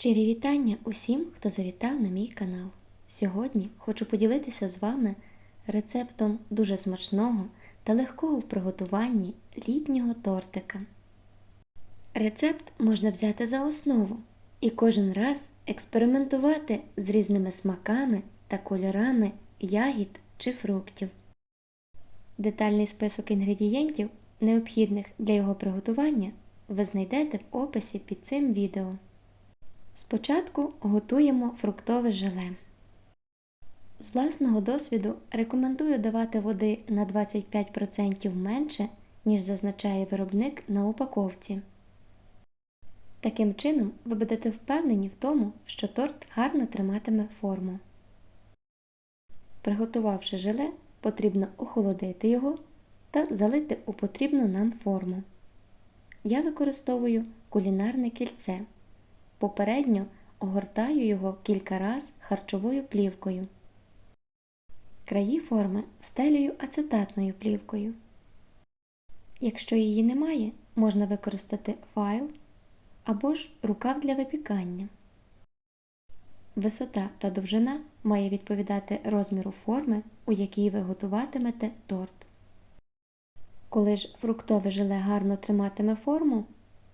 Щирі вітання усім, хто завітав на мій канал. Сьогодні хочу поділитися з вами рецептом дуже смачного та легкого в приготуванні літнього тортика. Рецепт можна взяти за основу і кожен раз експериментувати з різними смаками та кольорами ягід чи фруктів. Детальний список інгредієнтів, необхідних для його приготування, ви знайдете в описі під цим відео. Спочатку готуємо фруктове желе. З власного досвіду рекомендую давати води на 25% менше, ніж зазначає виробник на упаковці. Таким чином, ви будете впевнені в тому, що торт гарно триматиме форму. Приготувавши желе, потрібно охолодити його та залити у потрібну нам форму. Я використовую кулінарне кільце. Попередньо огортаю його кілька раз харчовою плівкою. Краї форми стелюю ацетатною плівкою. Якщо її немає, можна використати файл або ж рукав для випікання. Висота та довжина має відповідати розміру форми, у якій ви готуватимете торт. Коли ж фруктове желе гарно триматиме форму,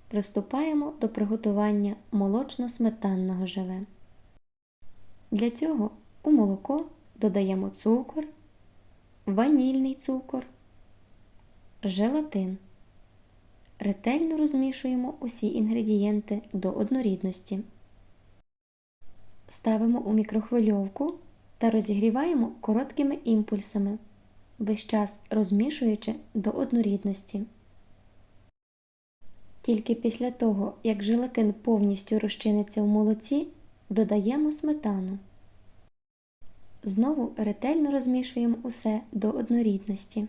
приступаємо до приготування молочно-сметанного желе. Для цього у молоко додаємо цукор, ванільний цукор, желатин. Ретельно розмішуємо усі інгредієнти до однорідності. Ставимо у мікрохвильовку та розігріваємо короткими імпульсами, весь час розмішуючи до однорідності. Тільки після того, як желатин повністю розчиниться в молоці, додаємо сметану. Знову ретельно розмішуємо усе до однорідності.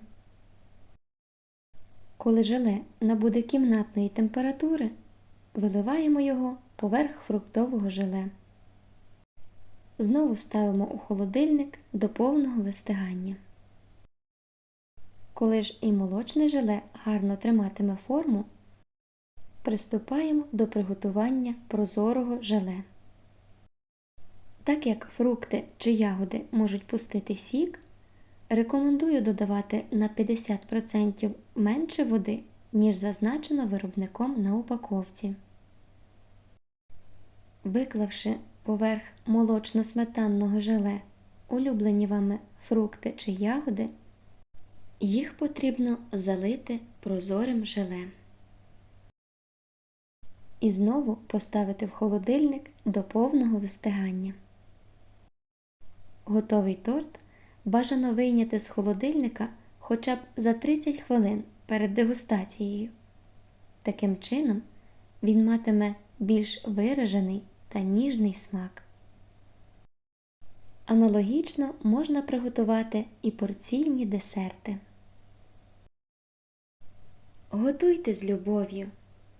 Коли желе набуде кімнатної температури, виливаємо його поверх фруктового желе. Знову ставимо у холодильник до повного вистигання. Коли ж і молочне желе гарно триматиме форму, приступаємо до приготування прозорого желе. Так як фрукти чи ягоди можуть пустити сік, рекомендую додавати на 50% менше води, ніж зазначено виробником на упаковці. Виклавши поверх молочно-сметанного желе улюблені вами фрукти чи ягоди, їх потрібно залити прозорим желе. І знову поставити в холодильник до повного вистигання. Готовий торт бажано вийняти з холодильника хоча б за 30 хвилин перед дегустацією. Таким чином він матиме більш виражений та ніжний смак. Аналогічно можна приготувати і порційні десерти. Готуйте з любов'ю,